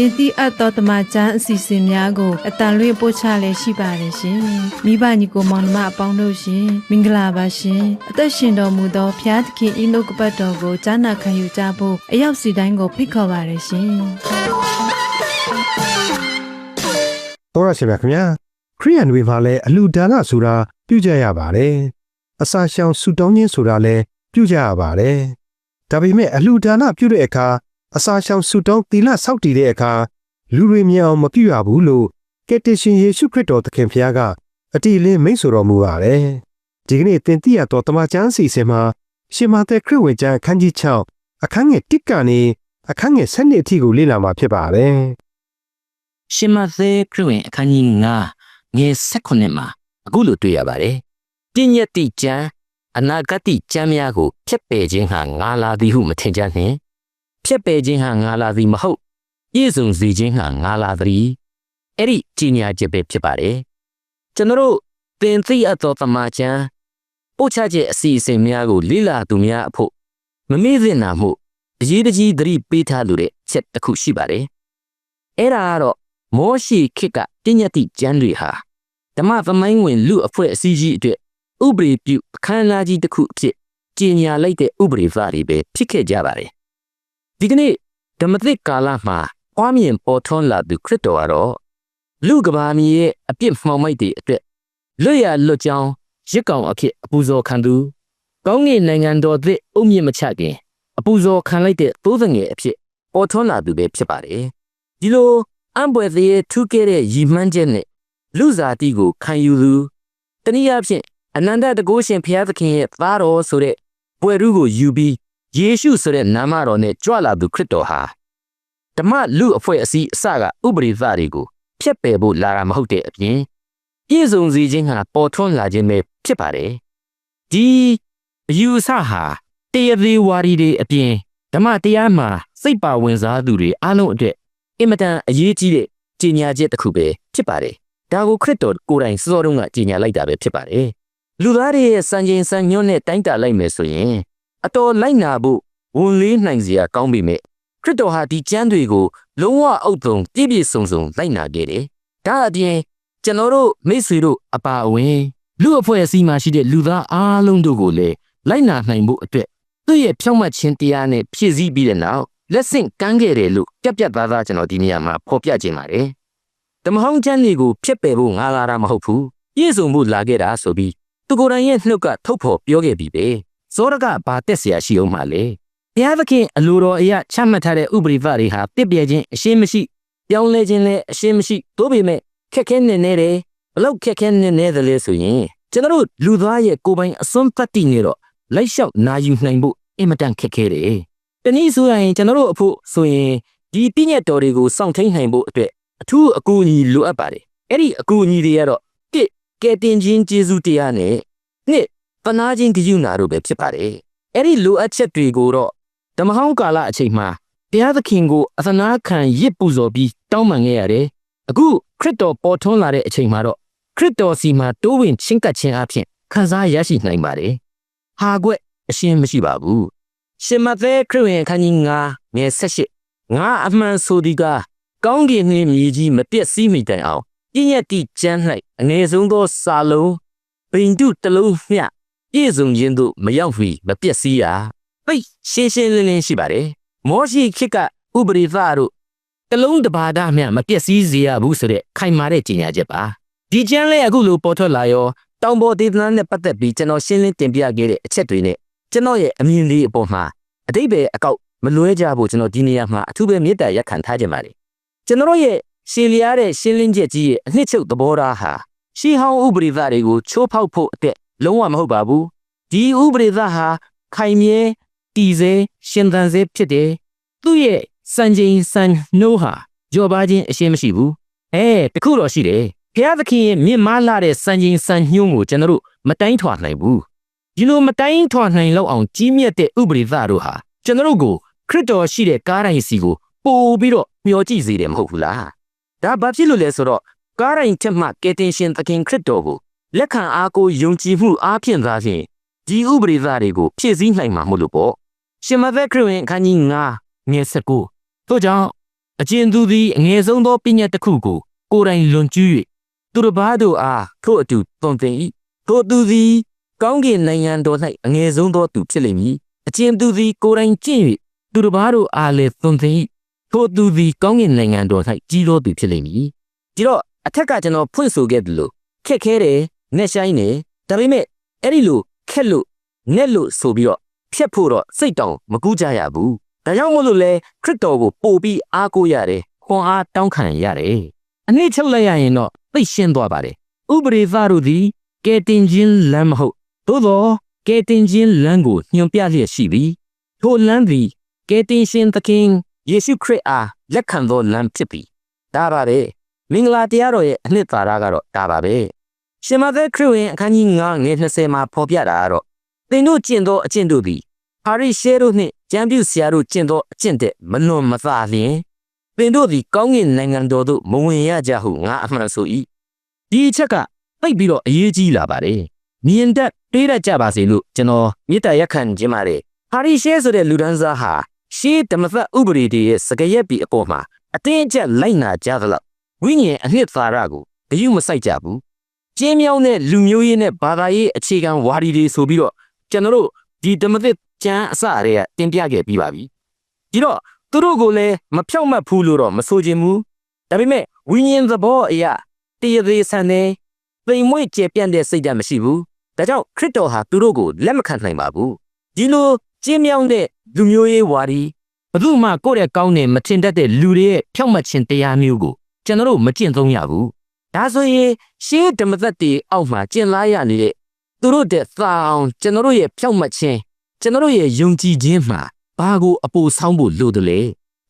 တင်တိအပ်သောတမချန်းအစီအစဉ်များကိုအတန်လွင့်ပို့ချလည်းရှိပါတယ်ရှင်။မိဘညီကိုမောင်နှမအပေါင်းတို့ရှင်မင်္ဂလာပါရှင်။အသက်ရှင်တော်မူသောဖျားသခင်ဤနှုတ်ကပတ်တော်ကိုကြားနာခံယူကြဖို့အရောက်စီတိုင်းကိုဖိတ်ခေါ်ပါတယ်ရှင်။တော်ရရှိပါခင်ဗျာခရိယန်တွေမှာလည်းအလူဒါနဆိုတာပြုကြရပါတယ်အစာရှောင်ဆူတောင်းခြင်းဆိုတာလည်းပြုကြရပါတယ်ဒါပေမဲ့အလူဒါနပြုတဲ့အခါ အစာရှောင်ဆူတောင်းသီလစောင့်တည်တဲ့အခါလူတွေမြင်အောင်မပြုရဘူးလို့ကက်တရှင်ယေရှုခရစ်တော်သခင်ဖခင်ကအတိအလင်းမိန့်ဆိုတော်မူပါတယ်ဒီကနေ့သင်သိရတော်တမန်ကျမ်းစီစဉ်မှာရှင်မာသက်ခရစ်ဝင်ကျမ်းအခန်းကြီး6အခန်းငယ်1ကနေအခန်းငယ်7အထိကိုလေ့လာမှာဖြစ်ပါတယ်ရှင်မသက်ခရစ်ဝင်အခန်းကြီး9ငယ်16မှာအခုလိုတွေ့ရပါတယ်။ပြည့်ညတ်တိကျမ်းအနာဂတ်ကျမ်းများကိုဖျက်ပယ်ခြင်းဟာငါလာသည်ဟုမထင်ကြနှင့်။ ဖျက်ပယ်ခြင်းဟာငါလာသည်မဟုတ်။ပြည့်စုံစေခြင်းဟာငါလာသည်။အဲ့ဒီကြီးညာချက်ပဲဖြစ်ပါတယ်။ကျွန်တော်တို့သင်သိအပ်သောတမန်ကျမ်းပို့ချခြင်းအစီအစဉ်များကိုလိလာသူများအဖို့မမေ့သင့်တာမှုအရေးတကြီးသတိပေးထားလို့တဲ့ချက်တစ်ခုရှိပါတယ်။အဲ့ဒါကတော့မောရှိခေတ်ကတညတိကျမ်းတွေဟာဓမ္မသမိုင်းဝင်လူအဖွဲ့အစည်းကြီးအတွက်ဥပဒေပြုအခမ်းအနားကြီးတစ်ခုအဖြစ်ကြီးညာလိုက်တဲ့ဥပဒေသားတွေပဲဖြစ်ခဲ့ကြပါတယ် ဒီကနေ့ဓမ္မသစ်ကာလမှာပွားမြင်ပေါ်ထွန်းလာသူခရစ်တော်ကတော့လူကဘာမီရဲ့အပြစ်မှောင်မိုက်တွေအတွက်လွတ်ရလွတ်ကြောင်းရစ်ကောင်အဖြစ်အပူဇော်ခံသူကောင်းကင်နိုင်ငံတော်သစ်အုံမြင့်မချခင်အပူဇော်ခံလိုက်တဲ့သိုးငယ်အဖြစ်ပေါ်ထွန်းလာသူပဲဖြစ်ပါတယ်ဒီလိုအံပွဲသေးထူးခဲ့တဲ့ရည်မှန်းချက်နဲ့လူစားတိကိုခံယူသူတနည်းအားဖြင့်အနန္တတကုရှင်ဘုရားသခင်ရဲ့သားတော်ဆိုတဲ့ပွဲရူးကိုယူပြီး ယေရှုဆိုတဲ့နာမတော်နဲ့ကြွလာသူခရစ်တော်ဟာဓမ္မလူအဖွဲ့အစည်းအစကဥပရိသတွေကိုဖျက်ပယ်ဖို့လာတာမဟုတ်တဲ့အပြင်ပြည့်စုံစေခြင်းဟာပေါ်ထွန်းလာခြင်းပဲဖြစ်ပါတယ်ဒီအယူအဆဟာတရားသေးဝါဒီတွေအပြင်ဓမ္မတရားမှာစိတ်ပါဝင်စားသူတွေအားလုံးအတွက်အင်မတန်အရေးကြီးတဲ့ကြီးညာချက်တစ်ခုပဲဖြစ်ပါတယ်။ဒါကိုခရစ်တော်ကိုယ်တိုင်စောစောတုန်းကကြီးညာလိုက်တာပဲဖြစ်ပါတယ်။လူသားတွေရဲ့စံချိန်စံညွှန်းနဲ့တိုင်းတာလိုက်မယ်ဆိုရင် အတော်လိုက်နာဖို့ဝန်လေးနိုင်စရာကောင်းပြီမဲ့ခရစ်တော်ဟာဒီကျမ်းတွေကိုလုံးဝအုပ်ထုံပြည့်ပြည့်စုံစုံလိုက်နာခဲ့တယ်။ဒါအပြင်ကျွန်တော်တို့မိတ်ဆွေတို့အပါအဝင်လူအဖွဲ့အစည်းမှာရှိတဲ့လူသားအားလုံးတို့ကိုလည်းလိုက်နာနိုင်ဖို့အတွက်သူ့ရဲ့ဖြောင့်မတ်ခြင်းတရားနဲ့ဖြည့်ဆည်းပြီးတဲ့နောက်လက်ဆင့်ကမ်းခဲ့တယ်လို့ပြက်ပြက်သားသားကျွန်တော်ဒီနေရာမှာဖော်ပြခြင်းပါတယ်။တမဟောင်းချမ်းတွေကိုဖျက်ပယ်ဖို့ငါလာတာမဟုတ်ဘူး။ပြည့်စုံဖို့လာခဲ့တာဆိုပြီးသူကိုယ်တိုင်ရဲ့နှုတ်ကထုတ်ဖော်ပြောခဲ့ပြီးပဲ။ ဇောရကဘာတက်เสียရှိအောင်မလဲ။ဘုရားသခင်အလိုတော်အရာချမှတ်ထားတဲ့ဥပရိသတွေဟာတစ်ပြဲခြင်းအရှင်းမရှိပြောင်းလဲခြင်းလည်းအရှင်းမရှိသို့ပေမဲ့ခက်ခဲနေနေတယ်ဘလောက်ခက်ခဲနေနေတယ်လဲဆိုရင်ကျွန်တော်တို့လူသားရဲ့ကိုယ်ပိုင်အစွန်းတတ္တိနေတော့လိုက်လျှောက်နာယူနိုင်ဖို့အင်မတန်ခက်ခဲတယ်။တနည်းဆိုရင်ကျွန်တော်တို့အဖို့ဆိုရင်ဒီပြည့်ညတ်တော်တွေကိုစောင့်ထိန်နိုင်ဖို့အတွက်အထူးအကူအညီလိုအပ်ပါတယ်။အဲ့ဒီအကူအညီတွေကတော့တစ်ကဲတင်ခြင်းကျေးဇူးတရားနဲ့နှစ် ပနာခြင်းဂရုဏာတို့ပဲဖြစ်ပါတယ်။အဲ့ဒီလိုအပ်ချက်တွေကိုတော့ဓမ္မဟောင်းကာလအချိန်မှာဘုရားသခင်ကိုအသနာခံရစ်ပူဇော်ပြီးတောင်းပန်ခဲ့ရတယ်။အခုခရစ်တော်ပေါ်ထွန်းလာတဲ့အချိန်မှာတော့ခရစ်တော်စီမှာတိုးဝင်ချင်းကပ်ခြင်းအပြင်ခံစားရရှိနိုင်ပါတယ်။ဟာကွက်အရှင်းမရှိပါဘူး။ရှင်မသက်ခရစ်ဝင်အခန်းကြီး9ငယ်18ငါအမှန်ဆိုဒီကကောင်းကင်နှင့်မြေကြီးမပြည့်စည်မိတိုင်အောင်ပြည့်ညက်တိကျမ်း၌အငယ်ဆုံးသောစာလုံးပင်တုတစ်လုံးမျှ ပြည့်စုံခြင်းသို့မရောက်မီမပြည့်စည်ရပိတ်ရှင်းရှင်းလင်းလင်းရှိပါတယ်။မောရှိခေတ်ကဥပရိသတို့တလုံးတစ်ပါးသားမျှမပြည့်စည်စေရဘူးဆိုတဲ့ခိုင်မာတဲ့ကြေညာချက်ပါ။ဒီကျမ်းလေးအခုလိုပေါ်ထွက်လာရောတောင်ပေါ်ဒေသနာနဲ့ပတ်သက်ပြီးကျွန်တော်ရှင်းလင်းတင်ပြခဲ့တဲ့အချက်တွေနဲ့ကျွန်တော်ရဲ့အမြင်လေးအပေါ်မှာအတိတ်ပဲအကောက်မလွဲကြဖို့ကျွန်တော်ဒီနေရာမှာအထူးပဲမေတ္တာရက်ခံထားကြပါတယ်ကျွန်တော်ရဲ့ရှင်းလျားတဲ့ရှင်းလင်းချက်ကြီးရဲ့အနှစ်ချုပ်သဘောထားဟာရှီဟောင်းဥပဒေသားတွေကိုချိုးဖောက်ဖို့အတွက် လုံးဝမဟုတ်ပါဘူးဒီဥပဒေသားဟာခိုင်မြဲတည်စေရှင်သန်စေဖြစ်တယ်သူ့ရဲ့စံချိန်စံနှိုးဟာကြော်ပါခြင်းအရှင်းမရှိဘူးအဲတခုတော့ရှိတယ်ဘုရားသခင်ရဲ့မြင့်မားလာတဲ့စံချိန်စံညွှန်းကိုကျွန်တော်တို့မတိုင်းထွာနိုင်ဘူးဒီလိုမတိုင်းထွာနိုင်လောက်အောင်ကြီးမြတ်တဲ့ဥပဒေသားတို့ဟာကျွန်တော်တို့ကိုခရစ်တော်ရှိတဲ့ကားတိုင်းစီကိုပို့ပြီးတော့မျောကြည့်စေတယ်မဟုတ်ဘူးလားဒါဘာဖြစ်လို့လဲဆိုတော့ကားရိုင်ထက်မှကယ်တင်ရှင်သခင်ခရစ်တော်ကို လက်ခံအားကိုယုံကြည်မှုအားဖြင့်သာဖြင့်ဒီဥပဒေသားတွေကိုဖြည့်ဆည်းနိုင်မှာမဟုတ်လို့ပေါ့ရှင်မသက်ခရစ်ဝင်အခန်းကြီး9ငယ်19ထို့ကြောင့်အကျဉ်သူသည်အငယ်ဆုံးသောပညာတစ်ခုကိုကိုယ်တိုင်လွန်ကျူး၍သူတစ်ပါးတို့အားထို့အတူသွန်သင်၏ထို့သူသည်ကောင်းကင်နိုင်ငံတော်၌အငယ်ဆုံးသောသူဖြစ်လိမ့်မည်အကျဉ်သူသည်ကိုယ်တိုင်ကျင့်၍သူတစ်ပါးတို့အားလည်းသွန်သင်၏ထို့သူသည်ကောင်းကင်နိုင်ငံတော်၌ကြီးသောသူဖြစ်လိမ့်မည်ဒီတော့အထက်ကကျွန်တော်ဖွင့်ဆိုခဲ့သလိုခက်ခဲတယ် နဲ့ဆိုင်တယ်ဒါပေမဲ့အဲ့ဒီလိုခက်လို့ငက်လို့ဆိုပြီးတော့ဖြတ်ဖို့တော့စိတ်တောင်မကူးကြရဘူးဒါကြောင့်မို့လို့လဲခရစ်တော်ကိုပို့ပြီးအားကိုးရတယ်ခွန်အားတောင်းခံရတယ်အနည်းချုပ်လိုက်ရရင်တော့သိရှင်းသွားပါတယ်ဥပရိသတို့သည်ကဲတင်ခြင်းလမ်းမဟုတ်သို့သောကဲတင်ခြင်းလမ်းကိုညွှန်ပြလျက်ရှိသည်ထိုလမ်းသည်ကဲတင်ရှင်သခင်ယေရှုခရစ်အားလက်ခံသောလမ်းဖြစ်ပြီဒါပါပဲမင်္ဂလာတရားတော်ရဲ့အနှစ်သာရကတော့ဒါပါပဲ ရှင်မသက်ခရစ်ဝင်အခန်းကြီး9ငွေ20မှာဖော်ပြတာကတော့သင်တို့ကျင့်သောအကျင့်တို့သည်ဟာရိရှဲတို့နှင့်ကျမ်းပြုဆရာတို့ကျင့်သောအကျင့်တဲ့မလွန်မသာလျင်သင်တို့သည်ကောင်းကင်နိုင်ငံတော်သို့မဝင်ရကြဟုငါအမှန်ဆို၏ဒီအချက်ကသိပ်ပြီးတော့အရေးကြီးလာပါတယ်မြင်တတ်တွေးတတ်ကြပါစေလို့ကျွန်တော်မေတ္တာရက်ခံခြင်းပါတယ်ဟာရိရှဲဆိုတဲ့လူဒန်းစားဟာရှေးဓမ္မသဥပဒေတွေရဲ့စကားရက်ပြီးအပေါ်မှာအတင်းအကျပ်လိုက်နာကြသလောက်ဝိညာဉ်အနှစ်သာရကိုဂရုမစိုက်ကြဘူး ကျင်းမြောင်းတဲ့လူမျိုးရေးနဲ့ဘာသာရေးအခြေခံဝါဒီတွေဆိုပြီးတော့ကျွန်တော်တို့ဒီဓမ္မသစ်ကျမ်းအစအရေကတင်ပြခဲ့ပြီးပါပြီဒီတော့သူတို့ကိုလည်းမဖြောက်မတ်ဘူးလို့တော့မဆိုချင်ဘူးဒါပေမဲ့ဝိညာဉ်သဘောအရာတည်ရသေးဆန်တဲ့ပိန်မွေ့ကျေပြန့်တဲ့စိတ်ဓာတ်မရှိဘူးဒါကြောင့်ခရစ်တော်ဟာသူတို့ကိုလက်မခံနိုင်ပါဘူးဒီလိုကျင်းမြောင်းတဲ့လူမျိုးရေးဝါဒီဘယ်သူမှကိုယ့်ရဲ့ကောင်းတဲ့မထင်တတ်တဲ့လူတွေရဲ့ဖြောက်မှတ်ခြင်းတရားမျိုးကိုကျွန်တော်တို့မကျင့်သုံးရဘူး ဒါဆိုရင်ရှေးဓမ္မသက်တွေအောက်မှာကျင့်လာရနေတဲ့သူတို့တဲ့သာအောင်ကျွန်တော်တို့ရဲ့ဖြောက်မှတ်ခြင်းကျွန်တော်တို့ရဲ့ယုံကြည်ခြင်းမှာဘာကိုအပိုဆောင်းဖို့လိုတယ်လဲ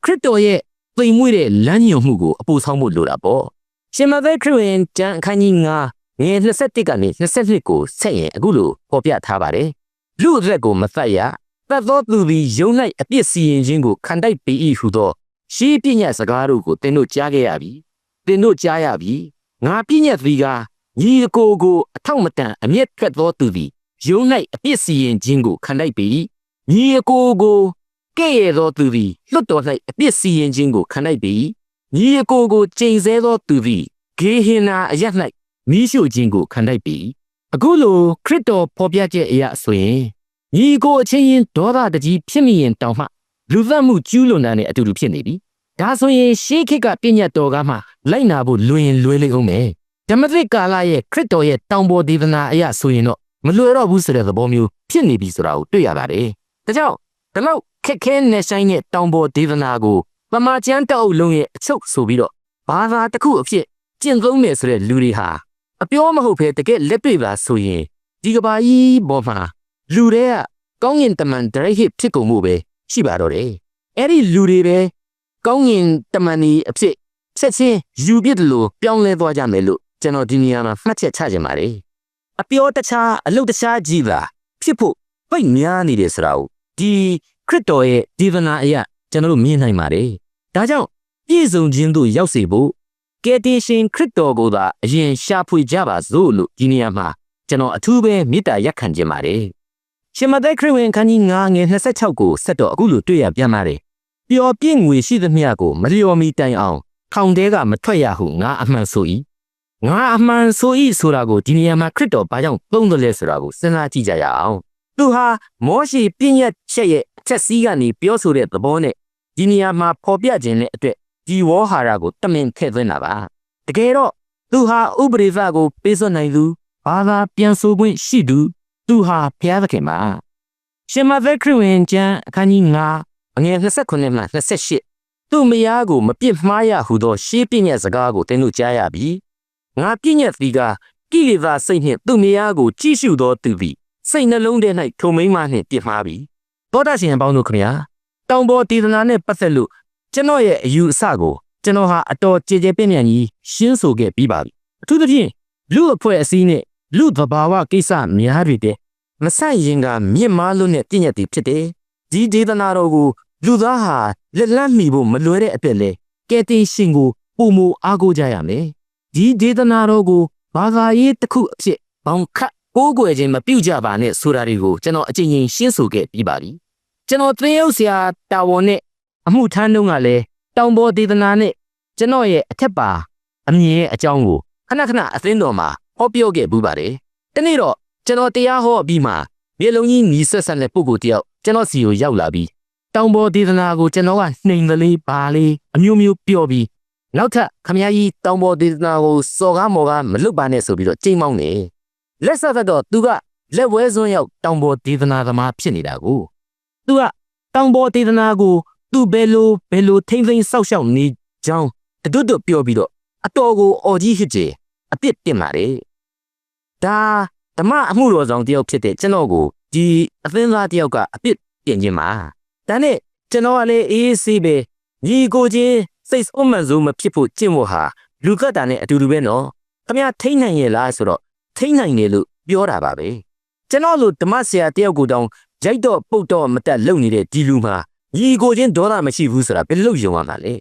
ခရစ်တော်ရဲ့သိမ်မွေ့တဲ့လမ်းညွှန်မှုကိုအပိုဆောင်းဖို့လိုတာပေါ့ရှင်မသက်ခရစ်ဝင်ကျမ်းအခန်းကြီး9ငယ်21ကနေ22ကိုဆက်ရင်အခုလိုပေါ်ပြထားပါတယ်လူအသက်ကိုမသက်ရတတ်သောသူသည်ယုံ၌အပြစ်စီရင်ခြင်းကိုခံတိုက်ပေ၏ဟုသောရှေးပြည့်ညတ်စကားတို့ကိုသင်တို့ကြားခဲ့ရပြီသင်တို့ကြားရပြီ ငါပြည့်ညတ်သည်ကညီအကိုကိုအထောက်မတန်အမျက်ထွက်သောသူသည်ယုံ၌အပြစ်စီရင်ခြင်းကိုခံတိုက်ပေ၏ညီအကိုကိုကဲ့ရဲ့သောသူသည်လွတ်တော်၌အပြစ်စီရင်ခြင်းကိုခံတိုက်ပေ၏ညီအကိုကိုကျိန်ဆဲသောသူသည်ဂေဟင်နာအရ၌မိရှုခြင်းကိုခံတိုက်ပေ၏အခုလိုခရစ်တော်ဖော်ပြချက်အရာဆိုရင်ညီကိုအချင်းချင်းဒေါသတကြီးဖြစ်မိရင်တောင်မှလူသတ်မှုကျူးလွန်တာနဲ့အတူတူဖြစ်နေပြီ ဒါဆိုရင်ရှေးခေတ်ကပြည့်ညတ်တော်ကမှလိုက်နာဖို့လွင်ရင်လွယ်လိမ့်အောင်မယ်ဓမ္မသစ်ကာလရဲ့ခရစ်တော်ရဲ့တောင်ပေါ်ဒေသနာအရာဆိုရင်တော့မလွယ်တော့ဘူးဆိုတဲ့သဘောမျိုးဖြစ်နေပြီဆိုတာကိုတွေ့ရပါတယ်ဒါကြောင့်ဒီလောက်ခက်ခဲနေဆိုင်တဲ့တောင်ပေါ်ဒေသနာကိုပမာကျမ်းတောက်လုံးရဲ့အချုပ်ဆိုပြီးတော့ဘာသာတစ်ခုအဖြစ်ကျင့်သုံးနေဆိုတဲ့လူတွေဟာအပြောမဟုတ်ဘဲတကယ်လက်တွေ့ပါဆိုရင်ဒီကဘာကြီးပေါ်မှာလူတွေကကောင်းကင်တမန်ဒရိုက်ဟစ်ဖြစ်ကုန်မှုပဲရှိပါတော့တယ်အဲ့ဒီလူတွေပဲ ကောင်းကင်တမန်ကြီးအဖြစ်ဆက်ချင်းယူပြစ်တယ်လို့ပြောင်းလဲသွားကြမယ်လို့ကျွန်တော်ဒီနေရာမှာမှတ်ချက်ချခြင်းပါတယ်အပြောတခြားအလုပ်တခြားကြီးပါဖြစ်ဖို့ပိတ်များနေတယ်ဆိုတာကိုဒီခရစ်တော်ရဲ့ဒီဗနာအရာကျွန်တော်တို့မြင်နိုင်ပါတယ်ဒါကြောင့်ပြည့်စုံခြင်းတို့ရောက်စေဖို့ကယ်တင်ရှင်ခရစ်တော်ကိုသာအရင်ရှာဖွေကြပါစို့လို့ဒီနေရာမှာကျွန်တော်အထူးပဲမေတ္တာရက်ခံခြင်းပါတယ်ရှင်မသက်ခရစ်ဝင်ခန်းကြီး9ငွေ26ကိုဆက်တော့အခုလိုတွေ့ရပြန်ပါတယ် ပျော်ပြင့်ငွေရှိသမျှကိုမလျော်မီတိုင်အောင်ထောင်တဲကမထွက်ရဟုငါအမှန်ဆို၏ငါအမှန်ဆို၏ဆိုတာကိုဒီနေရာမှာခရစ်တော်ဘာကြောင့်သုံးတယ်လဲဆိုတာကိုစဉ်းစားကြည့်ကြရအောင်သူဟာမောရှိပြည့်ညက်ချက်ရဲ့အချက်စည်းကနေပြောဆိုတဲ့သဘောနဲ့ဒီနေရာမှာဖော်ပြခြင်းနဲ့အတွက်ဒီဝေါ်ဟာရကိုတမင်ထည့်သွင်းတာပါတကယ်တော့သူဟာဥပရိသကိုပေးစွနိုင်သူဘာသာပြန်ဆိုခွင့်ရှိသူသူဟာဘုရားသခင်ပါရှင်မသက်ခရစ်ဝင်ကျမ်းအခန်းကြီး9 အငယ်29မှ28သူ့မယားကိုမပြစ်မှားရဟုသောရှေးပြည့်ညက်စကားကိုသင်တို့ကြားရပြီငါပြည့်ညက်သည်ကကိလေသာစိတ်နှင့်သူ့မယားကိုကြည့်ရှုသောသူသည်စိတ်နှလုံးထဲ၌ထုံမိန်မှနှင့်ပြစ်မှားပြီသောတာရှင်အပေါင်းတို့ခမညာတောင်ပေါ်တည်သနာနဲ့ပတ်သက်လို့ကျွန်တော်ရဲ့အယူအဆကိုကျွန်တော်ဟာအတော်ကြည်ကြဲပြည့်မြတ်ကြီးရှင်းဆိုခဲ့ပြီးပါပြီအထူးသဖြင့်လူအဖွဲ့အစည်းနဲ့လူသဘာဝကိစ္စများတွေတဲ့မဆန့်ရင်ကမြင့်မားလို့နဲ့ပြည့်ညတ်တည်ဖြစ်တယ်ဒီဒေသနာတော်ကို လူသားဟာလက်လန်းမီဖို့မလွယ်တဲ့အပြစ်လဲကဲတင်ရှင်ကိုပုံမအားကိုးကြရမယ်ဒီဒေသနာတော်ကိုဘာသာရေးတစ်ခုအဖြစ်ဘောင်ခတ်ကိုးကွယ်ခြင်းမပြုကြပါနဲ့ဆိုတာတွေကိုကျွန်တော်အကြိမ်ကြိမ်ရှင်းဆိုခဲ့ပြီးပါပြီကျွန်တော်သင်ရောက်ဆရာတာဝန်နဲ့အမှုထမ်းတုန်းကလည်းတောင်ပေါ်ဒေသနာနဲ့ကျွန်တော်ရဲ့အထက်ပါအမြင်ရဲ့အကြောင်းကိုခဏခဏအသင်းတော်မှာဟောပြောခဲ့ပူပါတယ်တနေ့တော့ကျွန်တော်တရားဟောအပြီးမှာမြေလုံးကြီးညီဆက်ဆက်တဲ့ပုဂ္ဂိုလ်တယောက်ကျွန်တော်စီကိုရောက်လာပြီး တောင်ပေါ်ဒေသနာကိုကျွန်တော်ကနှိမ်သလေးပါလေးအမျိုးမျိုးပြောပြီးနောက်ထပ်ခမည်းကြီးတောင်ပေါ်ဒေသနာကိုစော်ကားမော်ကားမလွတ်ပါနဲ့ဆိုပြီးတော့ကြိမ်မောင်းနေလက်ဆက်သက်တော့သူကလက်ဝဲစွန်းရောက်တောင်ပေါ်ဒေသနာသမားဖြစ်နေတာကိုသူကတောင်ပေါ်ဒေသနာကိုသူဘယ်လိုဘယ်လိုထိမ့်သိမ်းစောက်ရှောက်နေကြောင်းတတွတ်တွတ်ပြောပြီးတော့အတော်ကိုအော်ကြီးဟစ်ကြအပြစ်တင်ပါတယ်ဒါဓမ္မအမှုတော်ဆောင်တယောက်ဖြစ်တဲ့ကျွန်တော်ကိုဒီအသင်းသားတယောက်ကအပြစ်တင်ခြင်းပါ ဒါနဲ့ကျွန်တော်ကလည်းအေးအေးဆေးပဲညီကိုချင်းစိတ်ဆုံးမစိုးမဖြစ်ဖို့ကျင့်ဖို့ဟာလူကတ်တာနဲ့အတူတူပဲနော်ခမရထိနိုင်ရဲ့လားဆိုတော့ထိနိုင်တယ်လို့ပြောတာပါပဲကျွန်တော်လိုဓမ္မဆရာတယောက်ကိုတောင်ရိုက်တော့ပုတ်တော့မတက်လုံနေတဲ့ဒီလူမှာညီကိုချင်းဒေါသမရှိဘူးဆိုတာဘယ်လို့ယုံရမှာလဲ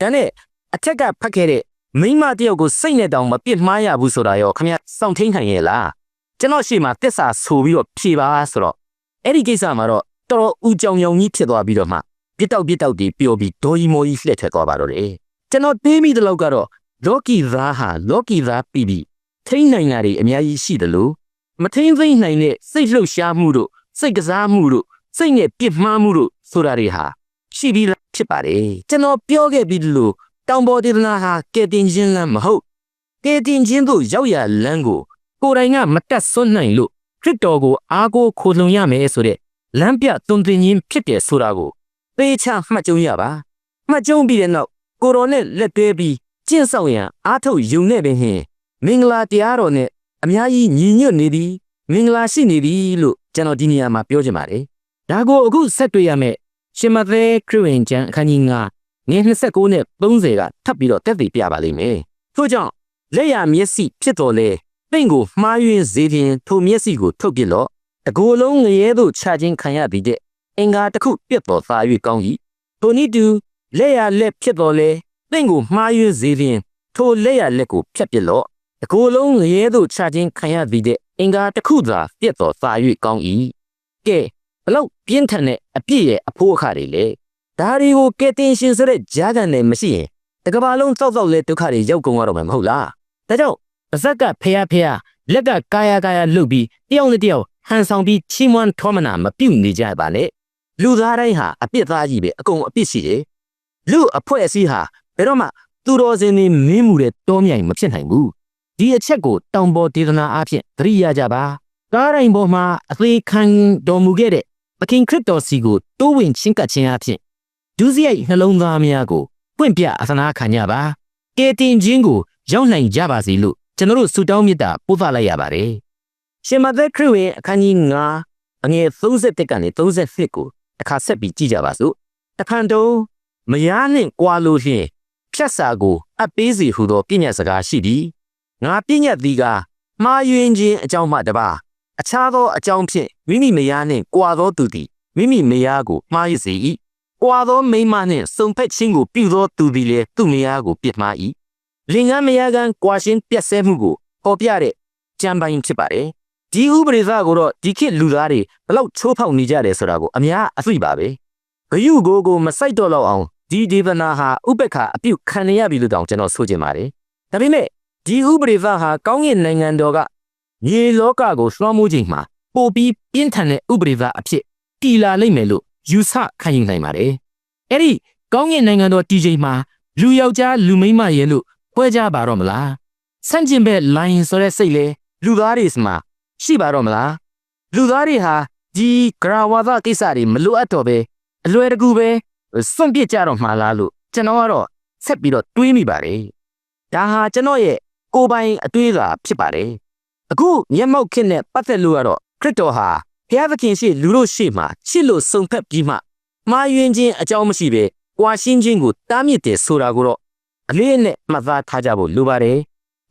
ဒါနဲ့အထက်ကဖတ်ခဲ့တဲ့မိန်းမတယောက်ကိုစိတ်နဲ့တောင်မပြစ်မှားရဘူးဆိုတာရောခမရစောင့်ထိန်နိုင်ရဲ့လားကျွန်တော်ရှေ့မှာတစ္ဆာဆိုပြီးတော့ဖြေပါဆိုတော့အဲ့ဒီကိစ္စမှာတော့ တော်တော်ဦးကြောင်ကြောင်ကြီးဖြစ်သွားပြီးတော့မှပြစ်တောက်ပြစ်တောက်ဒီပျော်ပြီးဒေါ်ကြီးမော်ကြီးလှည့်ထွက်သွားပါတော့တယ်ကျွန်တော်သိမိတဲ့လောက်ကတော့လော်ကီသားဟာလော်ကီသားပြီးပြီးထိန်နိုင်တာတွေအများကြီးရှိတယ်လို့မထိန်သိမ့်နိုင်တဲ့စိတ်လှုပ်ရှားမှုတို့စိတ်ကစားမှုတို့စိတ်နဲ့ပြစ်မှားမှုတို့ဆိုတာတွေဟာရှိပြီးသားဖြစ်ပါတယ်ကျွန်တော်ပြောခဲ့ပြီးလို့တောင်ပေါ်ဒေသနာဟာကဲတင်ခြင်းလမ်းမဟုတ်ကဲတင်ခြင်းတို့ရောက်ရလမ်းကိုကိုယ်တိုင်ကမတက်ဆွနိုင်လို့ခရစ်တော်ကိုအားကိုးခိုလုံရမယ်ဆိုတဲ့ လမ်းပြသွန်သင်ခြင်းဖြစ်တယ်ဆိုတာကိုသေချာမှတ်ကြုံရပါမှတ်ကြုံပြီးတဲ့နောက်ကိုတော်နဲ့လက်တွဲပြီးကျင့်ဆောင်ရန်အားထုတ်ယုံနေပင်ဟင်မင်္ဂလာတရားတော်နဲ့အများကြီးညီညွတ်နေသည်မင်္ဂလာရှိနေသည်လို့ကျွန်တော်ဒီနေရာမှာပြောချင်ပါတယ်ဒါကိုအခုဆက်တွေ့ရမယ်ရှင်မသက်ခရစ်ဝင်ကျမ်းအခန်းကြီး9ငွေ29နဲ့30ကထပ်ပြီးတော့တက်တည်ပြပါလိမ့်မယ်ထို့ကြောင့်လက်ရမျက်စိဖြစ်တော်လဲတင့်ကိုမှားယွင်းစေခြင်းထိုမျက်စိကိုထုတ်ပြလော့ တကိုယ်လုံးငရဲသို့ခြာခြင်းခံရသည်တဲ့အင်္ဂါတစ်ခုပြတ်တော်သာ၍ကောင်း၏ထိုနည်းတူလက်ရလက်ဖြစ်တော်လဲတင့်ကိုမှားယွင်းစေခြင်းထိုလက်ရလက်ကိုဖြတ်ပြလော့တကိုယ်လုံးငရဲသို့ခြာခြင်းခံရသည်တဲ့အင်္ဂါတစ်ခုသာပြတ်တော်သာ၍ကောင်း၏ကဲဘလောက်ပြင်းထန်တဲ့အပြစ်ရဲ့အဖို့အခါတွေလေဒါတွေကိုကဲတင်ရှင်ဆိုတဲ့ဂျာကန်နဲ့မရှိရင်တကဘာလုံးစောက်စောက်လဲဒုက္ခတွေရောက်ကုန်ရတော့မှာမဟုတ်လားဒါကြောင့်ပါဇက်ကဖះဖះလက်ကကာယကာယလှုပ်ပြီးတယောက်နဲ့တယောက် ဟန်ဆောင်ပြီးချီးမွမ်းထောမနာမပြုတ်နေကြပါနဲ့လူသားတိုင်းဟာအပြစ်သားကြီးပဲအကုန်အပြစ်ရှိတယ်လူအဖွဲ့အစည်းဟာဘယ်တော့မှသူတော်စင်နေမင်းမှုတဲ့တောမြိုင်မဖြစ်နိုင်ဘူးဒီအချက်ကိုတောင်ပေါ်ဒေသနာအဖြစ်သတိရကြပါကားတိုင်းပေါ်မှာအသေးခံတော်မူခဲ့တဲ့ပခင်ခရစ်တော်စီကိုတိုးဝင်ချင်းကပ်ခြင်းအဖြစ်ဒုစရိုက်နှလုံးသားများကိုပွင့်ပြအသနာခံကြပါကဲတင်ခြင်းကိုရောက်နိုင်ကြပါစေလို့ကျွန်တော်တို့ဆုတောင်းမေတ္တာပို့သလိုက်ရပါတယ် ရှင်မသက်ခရစ်ဝင်အခန်းကြီး9အငယ်31ကနေ38ကိုတစ်ခါဆက်ပြီးကြည့်ကြပါစို့တခါတော့မယားနှင့်ကြွာလို့ဖြင့်ဖြတ်စာကိုအပ်ပေးစီဟူသောပြည့်ညတ်စကားရှိသည်ငါပြည့်ညတ်သည်ကမှားယွင်းခြင်းအကြောင်းမှတပါအခြားသောအကြောင်းဖြင့်မိမိမယားနှင့်ကြွာသောသူသည်မိမိမယားကိုမှားရစေ၏ကြွာသောမိန်းမနှင့်စုံဖက်ခြင်းကိုပြုသောသူသည်လည်းသူ့မယားကိုပြစ်မှား၏လင်္ကာမယားကန်ကြွာရှင်းပြက်ဆဲမှုကိုဟောပြတဲ့ကြံပိုင်ဖြစ်ပါတယ် ဒီဥပဒေသကိုတော့ဒီခေတ်လူသားတွေဘလောက်ချိုးဖောက်နေကြတယ်ဆိုတာကိုအများအသိပါပဲဂယုကိုကိုမစိုက်တော့လောက်အောင်ဒီဒေသနာဟာဥပက္ခအပြုတ်ခံရပြီလို့တောင်ကျွန်တော်ဆိုချင်ပါတယ်ဒါပေမဲ့ဒီဥပဒေသဟာကောင်းကင်နိုင်ငံတော်ကမြေလောကကိုလွှမ်းမိုးခြင်းမှာပိုပြီးပြင်းထန်တဲ့ဥပဒေသအဖြစ်တည်လာလိမ့်မယ်လို့ယူဆခံယူနိုင်ပါတယ်အဲ့ဒီကောင်းကင်နိုင်ငံတော်တည်ခြင်းမှာလူယောက်ျားလူမိန်းမရဲ့လို့ဖွဲ့ကြပါတော့မလားဆန့်ကျင်ဘက်လိုင်းဆိုတဲ့စိတ်လေလူသားတွေစမှာ ရှိပါတော့မလားလူသားတွေဟာဒီဂရဝါဒကိစ္စတွေမလိုအပ်တော့ပဲအလွယ်တကူပဲစွန့်ပစ်ကြတော့မှာလားလို့ကျွန်တော်ကတော့ဆက်ပြီးတော့တွေးမိပါတယ်ဒါဟာကျွန်တော်ရဲ့ကိုယ်ပိုင်အတွေးသာဖြစ်ပါတယ်အခုမျက်မှောက်ခင်းနဲ့ပတ်သက်လို့ကတော့ခရစ်တော်ဟာဘုရားသခင်ရှိလူတို့ရှိမှချစ်လို့စုံဖက်ပြီးမှမှားယွင်းခြင်းအကြောင်းမရှိပဲကွာရှင်းခြင်းကိုတားမြစ်တယ်ဆိုတာကိုတော့အလေးနဲ့မှတ်သားထားကြဖို့လိုပါတယ်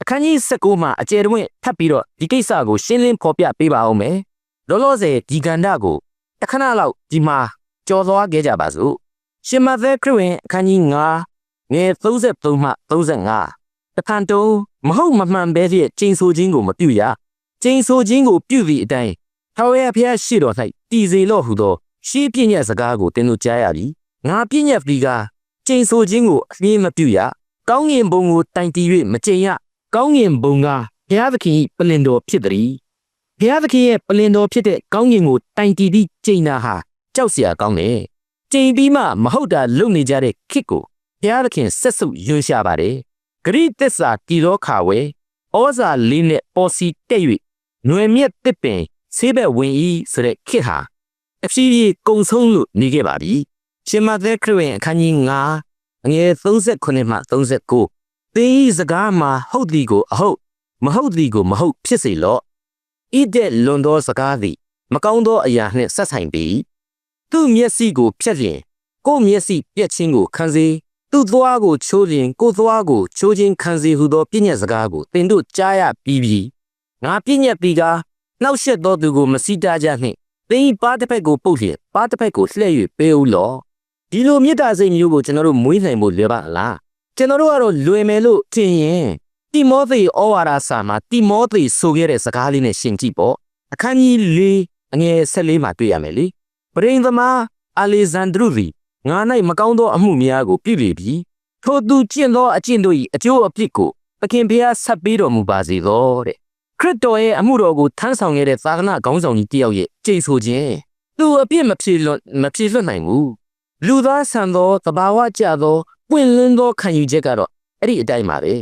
အခန်းကြီး19မှာအကျယ်တွင်ထပ်ပြီးတော့ဒီကိစ္စကိုရှင်းလင်းဖော်ပြပေးပါအောင်မယ်လောလောဆယ်ဒီကန္ဓကိုတစ်ခဏလောက်ဒီမှာကြော်သွားခဲ့ကြပါစို့ရှင်မသက်ခရစ်ဝင်အခန်းကြီး9ငယ်33မှ35တခါတုံးမဟုတ်မမှန်ပဲတဲ့ကျိန်ဆိုခြင်းကိုမပြုရကျိန်ဆိုခြင်းကိုပြုသည့်အတိုင်းထာဝရဘုရားရှိတော်၌တည်စေလော့ဟုသောရှေးပြည့်ညက်စကားကိုတင်တို့ကြားရပြီငါပြည့်ညက်ပြီကကျိန်ဆိုခြင်းကိုအမြင်မပြုရကောင်းငင်ဘုံကိုတိုင်တည်၍မကျိန်ရ ကောင်းငင်ဘုံကဘုရားသခင်ပလင်တော်ဖြစ်သည်ဘုရားသခင်ရဲ့ပလင်တော်ဖြစ်တဲ့ကောင်းငင်ကိုတိုင်တီသည့်ကျိန်နာဟာကြောက်စရာကောင်းတယ်ကျိန်ပြီးမှမဟုတ်တာလုပ်နေကြတဲ့ခစ်ကိုဘုရားသခင်ဆက်စုပ်ရွှေ့ရှာပါတယ်ဂရိတစ္ဆာတီတော်ခါဝဲဩဇာလေးနဲ့ပေါ်စီတက်၍နွယ်မြက်တစ်ပင်ဆေးဘက်ဝင်ဤဆိုတဲ့ခစ်ဟာအဖြစ်ကြီးကုံဆုံးလို့နေခဲ့ပါပြီရှင်မသက်ခရစ်ဝင်အခန်းကြီး9အငယ်38မှ39 သင်ဤစကားမှာဟုတ်သည်ကိုအဟုတ်မဟုတ်သည်ကိုမဟုတ်ဖြစ်စေလော့ဤတဲ့လွန်သောစကားသည် မကောင်းသောအရာနှင့်ဆက်ဆိုင်ပြီးသူ့မျက်စိကိုဖြတ်ရင်ကိုယ့်မျက်စိပြက်ခြင်းကိုခံစေသူ့သွားကိုချိုးရင်ကိုယ်သွားကိုချိုးခြင်းခံစေဟုသောပြည့်ညက်စကားကိုသင်တို့ကြားရပြီးပြီငါပြည့်ညက်ပြီးကနှောက်ရှက်သောသူကိုမစိတာကြနှင့်သင်ဤပါတစ်ဖက်ကိုပုတ်လျက်ပါတစ်ဖက်ကိုလှည့်၍ပေးဦးလော့ဒီလိုမေတ္တာစိတ်မျိုးကိုကျွန်တော်တို့မွေးနိုင်ဖို့လွယ်ပါလား ကျွန်တော်တို့ကတော့လွယ်မယ်လို့ထင်ရင်တိမောသေဩဝါဒစာမှာတိမောသေဆိုခဲ့တဲ့စကားလေးနဲ့ရှင်းကြည့်ပေါ့အခန်းကြီး၄အငယ်၁၄မှာတွေ့ရမယ်လေပရိသမာအာလေဇန်ဒရုသည်ငါ၌မကောင်းသောအမှုများကိုပြုလေပြီထိုသူကျင့်သောအကျင့်တို့၏အကျိုးအပြစ်ကိုသခင်ဘုရားဆက်ပေးတော်မူပါစေသောတဲ့ခရစ်တော်ရဲ့အမှုတော်ကိုထမ်းဆောင်ခဲ့တဲ့သာသနာခေါင်းဆောင်ကြီးတယောက်ရဲ့ကြိတ်ဆိုခြင်းသူအပြစ်မဖြေလွတ်မဖြေလွတ်နိုင်ဘူး လူသားဆန်သောတဘာဝကြသောပွင့်လင်းသောခံယူချက်ကတော့အဲ့ဒီအတိုင်းပါပဲ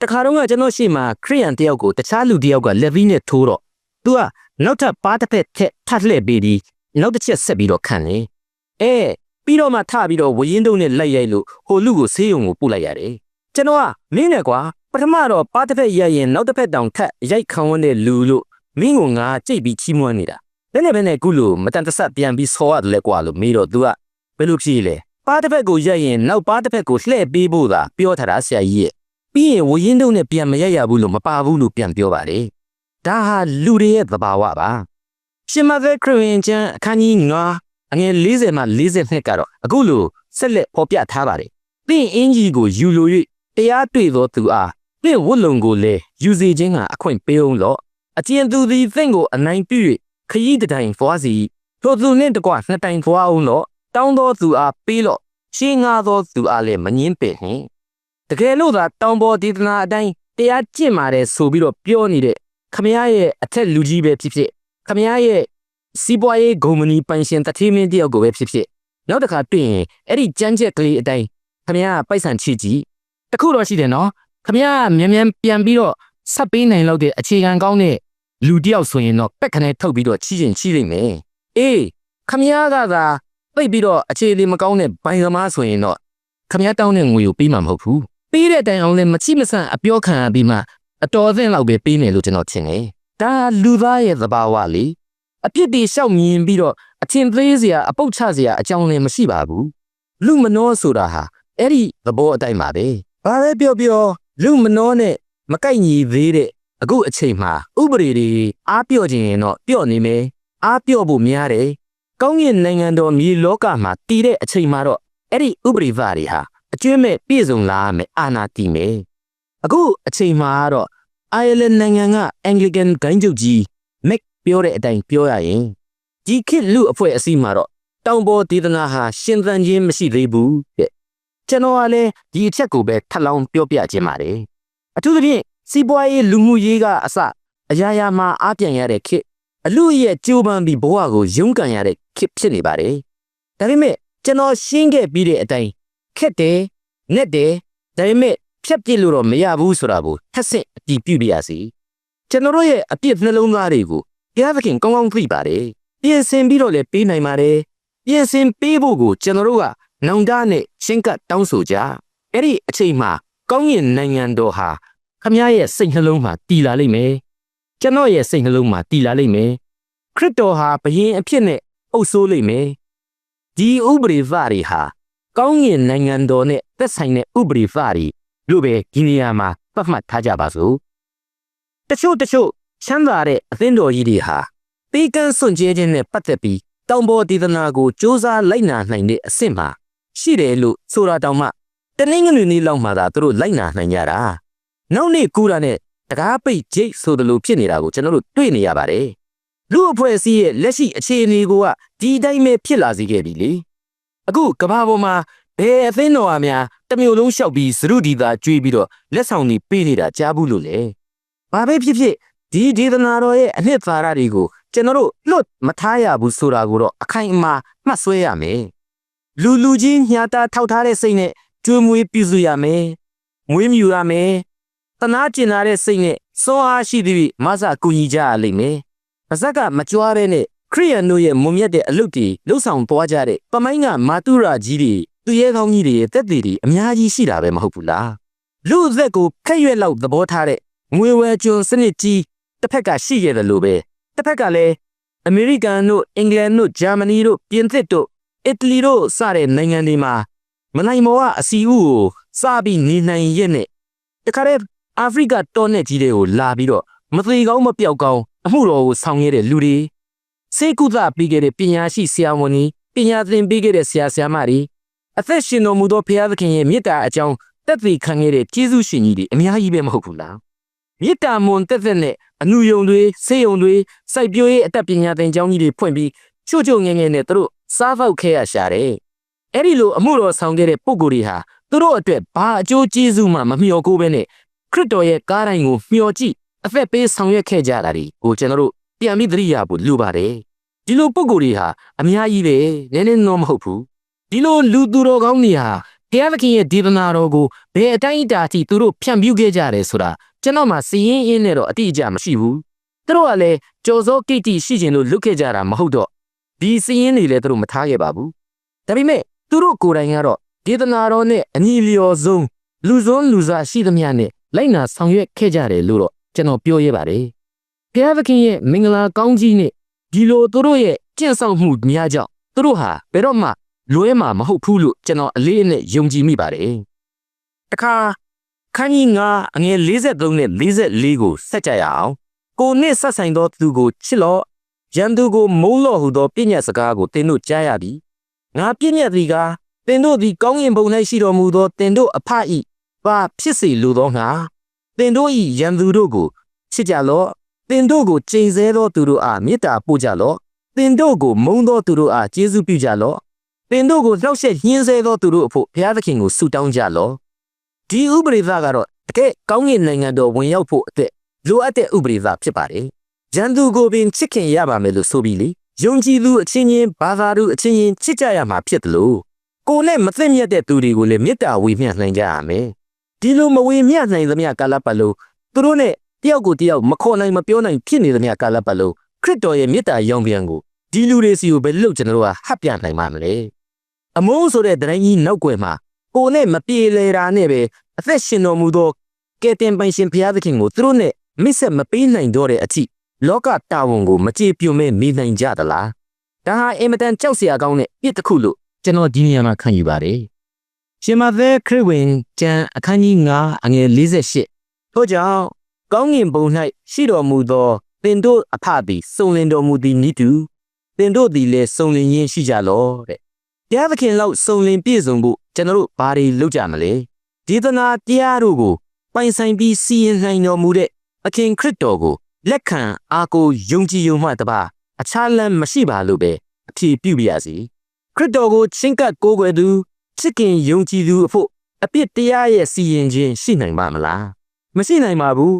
တခါတော့ကကျွန်တော်ရှေ့မှာခရိယန်တယောက်ကိုတခြားလူတယောက်ကလက်ဗီးနဲ့ထိုးတော့သူကနောက်ထပ်ပါတစ်ဖက်ထက်ထပ်လှည့်ပေးပြီးနောက်တစ်ချက်ဆက်ပြီးတော့ခံတယ်အဲပြီးတော့မှထပြီးတော့ဝရင်တုံးနဲ့လိုက်ရိုက်လို့ဟိုလူကိုဆေးရုံကိုပို့လိုက်ရတယ်ကျွန်တော်ကမင်းနဲ့ကွာပထမတော့ပါတစ်ဖက်ရိုက်ရင်နောက်တစ်ဖက်တောင်ထက်ရိုက်ခံဝန်းတဲ့လူလို့မင်းကငါကြိတ်ပြီးချီးမွမ်းနေတာဘယ်နဲ့ဘယ်နဲ့ကုလို့မတန်တဆပြန်ပြီးဆောရတယ်လဲကွာလို့မေးတော့ तू က ဘယ်လိုဖြေလဲပါတစ်ဖက်ကိုရိုက်ရင်နောက်ပါတစ်ဖက်ကိုလှည့်ပေးဖို့သာပြောထားတာဆရာကြီးရဲ့ပြီးရင်ဝရင်တုံးနဲ့ပြန်မရိုက်ရဘူးလို့မပါဘူးလို့ပြန်ပြောပါတယ်ဒါဟာလူတွေရဲ့သဘာဝပါရှင်မသက်ခရစ်ဝင်ကျမ်းအခန်းကြီး9အငယ်40မှ42ကတော့အခုလိုဆက်လက်ဖော်ပြထားပါတယ်။သင်အင်ကြီးကိုယူလို၍တရားတွေ့သောသူအားသင်ဝတ်လုံကိုလည်းယူစေခြင်းကအခွင့်ပေးအောင်လော့။အကျဉ်သူသည်သင်ကိုအနိုင်ပြု၍ခရီးတိုင်ဖွာစီထိုသူနှင့်တကွနှစ်တိုင်ဖွာအောင်လော့။ တောင်းသောသူအားပေးလော့။ရှင်းငါသောသူအားလည်းမငင်းပယ်နှင့်။တကယ်လို့သာတောင်းပေါ်ဒေသနာအတိုင်းတရားကျင့်ပါတယ်ဆိုပြီးတော့ပြောနေတဲ့ခမရရဲ့အထက်လူကြီးပဲဖြစ်ဖြစ်ခမရရဲ့စီးပွားရေးဂုံမနီပန်ရှင်တတိမင်းတယောက်ကိုပဲဖြစ်ဖြစ်နောက်တစ်ခါတွေ့ရင်အဲ့ဒီကြမ်းကြက်ကလေးအတိုင်းခမရပိုက်ဆံချစ်ကြည့်တခုတော့ရှိတယ်နော်ခမရမြန်မြန်ပြန်ပြီးတော့ဆက်ပေးနိုင်လို့တဲ့အခြေခံကောင်းတဲ့လူတယောက်ဆိုရင်တော့ပက်ခနဲ့ထုတ်ပြီးတော့ချီးရင်ချီးလိမ့်မယ်အေးခမရကသာ သိပ်ပြီးတော့အခြေလေးမကောင်းတဲ့ဘိုင်သမားဆိုရင်တော့ခမရတောင်းတဲ့ငွေကိုပေးမှာမဟုတ်ဘူးပေးတဲ့တိုင်အောင်လည်းမချိမဆန့်အပြောခံရပြီးမှအတော်အသင့်လောက်ပဲပေးမယ်လို့ကျွန်တော်ထင်တယ်ဒါလူသားရဲ့သဘာဝလေအပြစ်တွေရှောက်မြင်ပြီးတော့အထင်သေးစရာအပုတ်ချစရာအကြောင်းလည်းမရှိပါဘူးလူမနှောဆိုတာဟာအဲ့ဒီသဘောအတိုင်းပါပဲဘာပဲပြောပြောလူမနှောနဲ့မကိုက်ညီသေးတဲ့အခုအချိန်မှာဥပဒေတွေအားပြော့ခြင်းရင်တော့ပြော့နေမယ်အားပြော့ဖို့များတယ် ကောင်းကင်နိုင်ငံတော်မြေလောကမှာတည်တဲ့အချိန်မှာတော့အဲ့ဒီဥပဒေသားတွေဟာအကျွမ်းမဲ့ပြည့်စုံလာမယ်အာနာတည်မယ်အခုအချိန်မှာတော့အိုင်ယာလန်နိုင်ငံကအင်္ဂလိကန်ဂိုင်းချုပ်ကြီးမက်ပြောတဲ့အတိုင်းပြောရရင်ဒီခေတ်လူအဖွဲ့အစည်းမှာတော့တောင်ပေါ်ဒေသနာဟာရှင်သန်ခြင်းမရှိသေးဘူးတဲ့ကျွန်တော်ကလည်းဒီအချက်ကိုပဲထပ်လောင်းပြောပြခြင်းပါတယ်အထူးသဖြင့်စီးပွားရေးလူမှုရေးကအစအရာရာမှာအားပြန်ရတဲ့ခေတ် အလူရဲ့ကြိုးပမ်းပြီးဘဝကိုရုန်းကန်ရတဲ့ခေတ်ဖြစ်နေပါတယ်ဒါပေမဲ့ကျွန်တော်ရှင်းခဲ့ပြီးတဲ့အတိုင်းခက်တယ်နဲ့တယ်ဒါပေမဲ့ဖြတ်ပြစ်လို့တော့မရဘူးဆိုတာကိုထပ်ဆင့်အတည်ပြုပြရစီကျွန်တော်တို့ရဲ့အပြစ်နှလုံးသားတွေကိုဘုရားသခင်ကောင်းကောင်းသိပါတယ်ပြင်ဆင်ပြီးတော့လည်းပေးနိုင်ပါတယ်ပြင်ဆင်ပေးဖို့ကိုကျွန်တော်တို့ကနောင်တနဲ့ရှင်းကပ်တောင်းဆိုကြအဲ့ဒီအချိန်မှာကောင်းကင်နိုင်ငံတော်ဟာခမည်းရဲ့စိတ်နှလုံးမှာတည်လာလိမ့်မယ် ကျွန်တော်ရဲ့စိတ်နှလုံးမှာတည်လာလိမ့်မယ်ခရစ်တော်ဟာဘယင်အဖြစ်နဲ့အုပ်စိုးလိမ့်မယ်ဒီဥပရိသတွေဟာကောင်းကင်နိုင်ငံတော်နဲ့သက်ဆိုင်တဲ့ဥပရိသတွေလို့ပဲဒီနေရာမှာသတ်မှတ်ထားကြပါစို့တချို့တချို့ချမ်းသာတဲ့အသင်းတော်ကြီးတွေဟာပေးကမ်းစွန့်ကြဲခြင်းနဲ့ပတ်သက်ပြီးတောင်ပေါ်ဒေသနာကိုစ조사လိုက်နာနိုင်တဲ့အဆင့်မှာရှိတယ်လို့ဆိုတာတောင်မှတနင်္ဂနွေနေ့လောက်မှသာသူတို့လိုက်နာနိုင်ကြတာနောက်နေ့ကူတာနဲ့ တကားပိတ်ဂျိတ်ဆိုသလိုဖြစ်နေတာကိုကျွန်တော်တို့တွေ့နေရပါတယ်လူအဖွဲ့အစည်းရဲ့လက်ရှိအခြေအနေကိုကဒီအတိုင်းပဲဖြစ်လာစေခဲ့ပြီလေအခုကဘာပေါ်မှာဘယ်အသင်းတော်အများတစ်မျိုးလုံးလျှောက်ပြီးသရုဒီသာကျွေးပြီးတော့လက်ဆောင်တွေပေးနေတာကြားဘူးလို့လေဘာပဲဖြစ်ဖြစ်ဒီဒေသနာတော်ရဲ့အနှစ်သာရတွေကိုကျွန်တော်တို့လွတ်မထားရဘူးဆိုတာကိုတော့အခိုင်အမာမှတ်ဆွဲရမယ်လူလူချင်းညာတာထောက်ထားတဲ့စိတ်နဲ့ကျွေးမွေးပြုစုရမယ်မွေးမြူရမယ် တနာကျင်လာတဲ့စိတ်နဲ့စွမ်းအားရှိသည်မဆကူညီကြရလိမ့်မယ်ပါဇက်ကမကြွားတဲ့နဲ့ခရိယန်တို့ရဲ့မုံမြတ်တဲ့အလုပ်တွေလှုပ်ဆောင်သွားကြတဲ့ပမိုင်းကမာတုရာကြီးတွေသူရဲကောင်းကြီးတွေရဲ့တက်သေးတွေအများကြီးရှိတာပဲမဟုတ်ဘူးလားလူအသက်ကိုခက်ရွက်လောက်သဘောထားတဲ့ငွေဝဲကျွန်းစနစ်ကြီးတစ်ဖက်ကရှိခဲ့တယ်လို့ပဲတစ်ဖက်ကလည်းအမေရိကန်တို့အင်္ဂလန်တို့ဂျာမနီတို့ပြင်သစ်တို့အီတလီတို့စတဲ့နိုင်ငံတွေမှာမနိုင်မောကအစီအုကိုစပြီးနေနိုင်ရဲ့နဲ့တခါတည်း အာဖရိကတောနဲ့ကြီးတွေကိုလာပြီးတော့မသေးကောင်းမပြောက်ကောင်းအမှုတော်ကိုဆောင်ရတဲ့လူတွေစေကုသပေးခဲ့တဲ့ပညာရှိဆရာဝန်ကြီးပညာသင်ပေးခဲ့တဲ့ဆရာဆရာမတွေအသက်ရှင်တော်မူသောဘုရားသခင်ရဲ့မေတ္တာအကြောင်းတက်သေးခံခဲ့တဲ့ကျေးဇူးရှင်ကြီးတွေအများကြီးပဲမဟုတ်ဘူးလားမေတ္တာမွန်တက်သက်နဲ့အနုယုံတွေစေယုံတွေစိုက်ပျိုးရေးအတတ်ပညာသင်ကျောင်းကြီးတွေဖွင့်ပြီးချို့ချို့ငယ်ငယ်နဲ့သူတို့စားဖောက်ခဲ့ရရှာတယ်အဲ့ဒီလိုအမှုတော်ဆောင်ခဲ့တဲ့ပုံကိုယ်တွေဟာသူတို့အတွက်ဘာအကျိုးကျေးဇူးမှမမျှော်ကိုးဘဲနဲ့ ခရစ်တော်ရဲ့ကားတိုင်းကိုမျှော်ကြည့်အသက်ပေးဆောင်ရွက်ခဲ့ကြတာဒီကိုကျွန်တော်တို့ပြန်ပြီးသတိရဖို့လိုပါတယ်ဒီလိုပုံကိုယ်တွေဟာအများကြီးပဲနည်းနည်းတော့မဟုတ်ဘူးဒီလိုလူသူတော်ကောင်းတွေဟာဘုရားသခင်ရဲ့ဒေသနာတော်ကိုဘယ်အတိုင်းအတာအထိသူတို့ဖြန့်ဖြူးခဲ့ကြတယ်ဆိုတာကျွန်တော်မှစီရင်အင်းနဲ့တော့အတိအကျမရှိဘူးသူတို့ကလည်းကြော်စောကိတ္တိရှိခြင်းလို့လွတ်ခဲ့ကြတာမဟုတ်တော့ဒီစီရင်တွေလည်းသူတို့မထားခဲ့ပါဘူးဒါပေမဲ့သူတို့ကိုယ်တိုင်ကတော့ဒေသနာတော်နဲ့အညီလျော်ဆုံးလူစွန်းလူစားရှိသမျှနဲ့ လိုက်နာဆောင်ရွက်ခဲ့ကြတယ်လို့တော့ကျွန်တော်ပြောရပါတယ်ဘုရားသခင်ရဲ့မင်္ဂလာကောင်းကြီးနဲ့ဒီလိုသူတို့ရဲ့ကြင့်ဆောင်မှုများကြောင့်သူတို့ဟာဘယ်တော့မှလွဲမှာမဟုတ်ဘူးလို့ကျွန်တော်အလေးအနက်ယုံကြည်မိပါတယ်တခါခန်းကြီး9အငယ်53နဲ့44ကိုဆက်ကြရအောင်ကိုနှစ်ဆက်ဆိုင်သောသူကိုချစ်လော့ရန်သူကိုမုန်းလော့ဟုသောပြည့်ညတ်စကားကိုသင်တို့ကြားရပြီငါပြည့်ညတ်သည်ကသင်တို့သည်ကောင်းကင်ဘုံ၌ရှိတော်မူသောသင်တို့အဖ၏ ပါဖြစ်စေလိုသောငါသင်တို့၏ရန်သူတို့ကိုချစ်ကြလော့သင်တို့ကိုချိန်ဆသောသူတို့အားမေတ္တာပို့ကြလော့သင်တို့ကိုမုန်းသောသူတို့အားကျေးဇူးပြုကြလော့သင်တို့ကိုနှောက်ယှက်ညှင်းဆဲသောသူတို့အဖို့ဘုရားသခင်ကိုဆုတောင်းကြလော့ဒီဥပရိသကတော့တကယ်ကောင်းကင်နိုင်ငံတော်ဝင်ရောက်ဖို့အတွက်လိုအပ်တဲ့ဥပရိသဖြစ်ပါတယ်။ဂျန်သူကိုပင်ချစ်ခင်ရပါမယ်လို့ဆိုပြီးလေယုံကြည်သူအချင်းချင်းဘာသာသူအချင်းချင်းချစ်ကြရမှာဖြစ်တယ်လို့ကိုနဲ့မသိမြတ်တဲ့သူတွေကိုလည်းမေတ္တာဝေမျှနိုင်ကြရမယ်။ ဒီလိုမဝေမျှနိုင်သမျှကာလပတ်လုံးသူတို့နဲ့တယောက်ကိုတယောက်မခေါ်နိုင်မပြောနိုင်ဖြစ်နေသမျှကာလပတ်လုံးခရစ်တော်ရဲ့မေတ္တာရောင်ပြန်ကိုဒီလူတွေစီကိုဘယ်လိုကျွန်တော်တို့ကဟပ်ပြနိုင်မှာမလဲ။အမုန်းဆိုတဲ့တိုင်းကြီးနောက်ွယ်မှာကိုနဲ့မပြေလေတာနဲ့ပဲအသက်ရှင်တော်မူသောကယ်တင်ပိုင်ရှင်ဘုရားသခင်ကိုသူတို့နဲ့မိတ်ဆက်မပေးနိုင်တော့တဲ့အထိလောကတာဝန်ကိုမကြေပြုံမဲ့မိနိုင်ကြသလားဒါဟာအင်မတန်ကြောက်စရာကောင်းတဲ့ပြစ်တစ်ခုလို့ကျွန်တော်ဒီနေရာမှာခံယူပါတယ် ရှင်မသက်ခရစ်ဝင်ကျမ်းအခန်းကြီး9အငယ်48ထို့ကြောင့်ကောင်းငင်ဘုံ၌ရှိတော်မူသောသင်တို့အဖသည်စုံလင်တော်မူသည်နိတူသင်တို့သည်လည်းစုံလင်ရင်းရှိကြလောတဲ့ဘုရားသခင်လောက်စုံလင်ပြည့်စုံဖို့ကျွန်တော်တို့ဘာတွေလုပ်ကြမလဲဒေသနာတရားတို့ကိုပိုင်ဆိုင်ပြီးစီရင်နိုင်တော်မူတဲ့အခင်ခရစ်တော်ကိုလက်ခံအားကိုယုံကြည်ယုံမှတပါအခြားလမ်းမရှိပါလို့ပဲအထည်ပြုပြရစီခရစ်တော်ကိုချင်းကပ်ကိုးကွယ်သူ ချစ်ခင်ယုံကြည်သူအဖို့အပြစ်တရားရဲ့စီရင်ခြင်းရှိနိုင်ပါမလားမရှိနိုင်ပါဘူး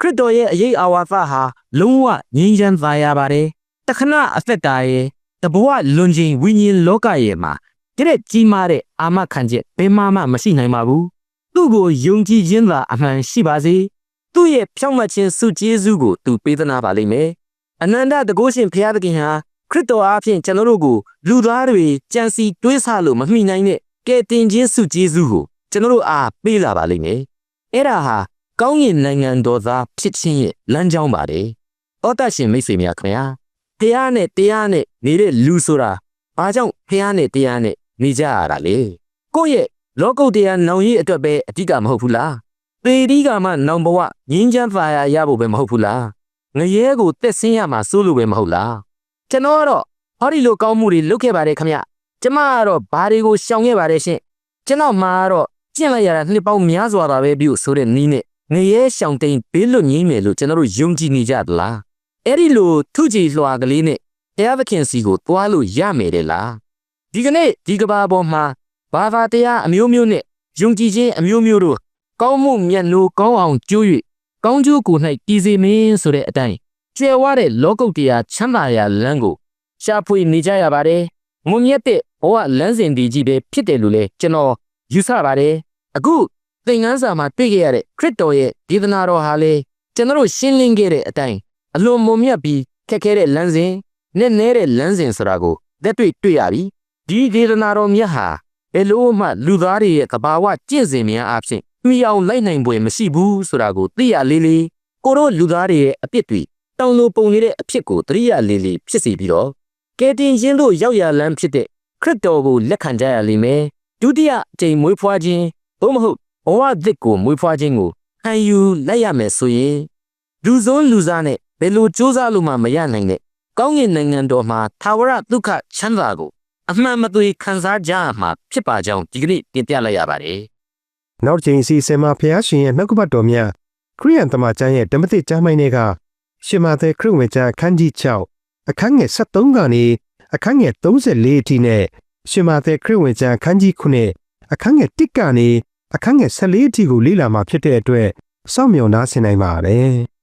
ခရစ်တော်ရဲ့အရေးအာဝါသဟာလုံးဝငြိမ်းချမ်းသာရပါတယ်တခဏအသက်တာရဲ့တဘဝလွန်ခြင်းဝိညာဉ်လောကရဲ့မှာတဲ့ကြီးမားတဲ့အာမခံချက်ဘယ်မှမှမရှိနိုင်ပါဘူးသူ့ကိုယုံကြည်ခြင်းသာအမှန်ရှိပါစေသူ့ရဲ့ဖြောင့်မတ်ခြင်းစုကျေးဇူးကိုသူပေးသနာပါလိမ့်မယ်အနန္တတကုရှင်ဘုရားသခင်ဟာခရစ်တော်အားဖြင့်ကျွန်တော်တို့ကိုလူသားတွေကြံစီတွေးဆလို့မမိနိုင်တဲ့ ကယ်တင်ခြင်းစုကျေးဇူးကိုကျွန်တော်တို့အားပေးလာပါလိမ့်မယ်အဲ့ဒါဟာကောင်းကင်နိုင်ငံတော်သားဖြစ်ခြင်းရဲ့လမ်းကြောင်းပါတယ်။ဩတရှင်မိတ်ဆွေများခင်ဗျာ။တရားနဲ့တရားနဲ့နေတဲ့လူဆိုတာဘာကြောင့်ဖះနဲ့တရားနဲ့နေကြရတာလဲ။ကိုယ့်ရဲ့လောကုတ်တရားနောင်ရည်အတွက်ပဲအဓိကမဟုတ်ဘူးလား။ပေဒီကမှနောင်ဘဝငင်းချမ်းသာယာရဖို့ပဲမဟုတ်ဘူးလား။ငရဲကိုတက်ဆင်းရမှာစိုးလို့ပဲမဟုတ်လား။ကျွန်တော်ကတော့ဟောဒီလိုကောင်းမှုတွေလုပ်ခဲ့ပါတယ်ခင်ဗျ ကျမကတော့ဘာတွေကိုရှောင်ခဲ့ပါတယ်ရှင်ကျွန်တော်မှာကတော့ကျင့်လိုက်ရတာနှစ်ပေါင်းများစွာပါပဲပြုဆိုတဲ့နီးနဲ့ငရဲရှောင်တိန်ဘေးလွတ်ငြိမ်းမယ်လို့ကျွန်တော်တို့ယုံကြည်နေကြသလားအဲ့ဒီလိုထုကြည်လွှာကလေးနဲ့တရားသခင်စီကိုသွားလို့ရမယ်တဲ့လားဒီကနေ့ဒီကဘာပေါ်မှာဘာသာတရားအမျိုးမျိုးနဲ့ယုံကြည်ခြင်းအမျိုးမျိုးတို့ကောင်းမှုမြတ်နိုးကောင်းအောင်ကြိုး၍ကောင်းကျိုးကို၌တည်စေမင်းဆိုတဲ့အတိုင်းကျွယ်ဝတဲ့လောကုတ်တရားချမ်းသာရာလမ်းကိုရှာဖွေနေကြရပါတယ်။ငုံမြတ်တဲ့ ဘဝလမ်းစဉ်ဒီကြီးပဲဖြစ်တယ်လို့လဲကျွန်တော်ယူဆပါတယ်။အခုသင်ခန်းစာမှာတွေ့ခဲ့ရတဲ့ခရစ်တော်ရဲ့ဒေသနာတော်ဟာလေကျွန်တော်တို့ရှင်းလင်းခဲ့တဲ့အတိုင်းအလွန်မုံမြတ်ပြီးခက်ခဲတဲ့လမ်းစဉ်နဲ့နဲတဲ့လမ်းစဉ်ဆိုတာကိုသက်တွေ့တွေ့ရပြီ။ဒီဒေသနာတော်မြတ်ဟာဘယ်လို့မှလူသားတွေရဲ့သဘာဝကျင့်စဉ်များအဖြစ်မြှောင်လိုက်နိုင်ပွဲမရှိဘူးဆိုတာကိုသိရလေးလေးကိုတို့လူသားတွေရဲ့အပြစ်တွေတောင်းလို့ပုံနေတဲ့အဖြစ်ကိုတရိယာလေးလေးဖြစ်စီပြီးတော့ကယ်တင်ရှင်တို့ရောက်ရလမ်းဖြစ်တဲ့ ခရစ်တော်ကိုလက်ခံကြရလိမ့်မယ်ဒုတိယအကြိမ်မွေးဖွားခြင်းဘုမဟုတ်ဘဝသစ်ကိုမွေးဖွားခြင်းကိုခံယူလိုက်ရမယ်ဆိုရင်လူစုံလူစားနဲ့ဘယ်လိုစူးစမ်းလို့မှမရနိုင်တဲ့ကောင်းကင်နိုင်ငံတော်မှာသာဝရဒုက္ခချမ်းသာကိုအမှန်မသွေခံစားကြရမှာဖြစ်ပါကြောင်းဒီကနေ့တင်ပြလိုက်ရပါတယ်နောက်တစ်ချိန်အစီအစဉ်မှာဖျားရှင်ရဲ့နှုတ်ကပတ်တော်များခရိယန်တမန်ကျမ်းရဲ့ဓမ္မသစ်ကျမ်းပိုင်းတွေကရှင်မာသက်ခရစ်ဝင်ကျမ်းအခန်းကြီး6အခန်းငယ်73ကနေ အခန်းငယ်34အထိနဲ့ရှင်မာသက်ခရစ်ဝင်ကျမ်းအခန်းကြီး9အခန်းငယ်1ကနေအခန်းငယ်14အထိကိုလေ့လာမှာဖြစ်တဲ့အတွက်စောင့်မျှော်နားဆင်နိုင်ပါတယ်။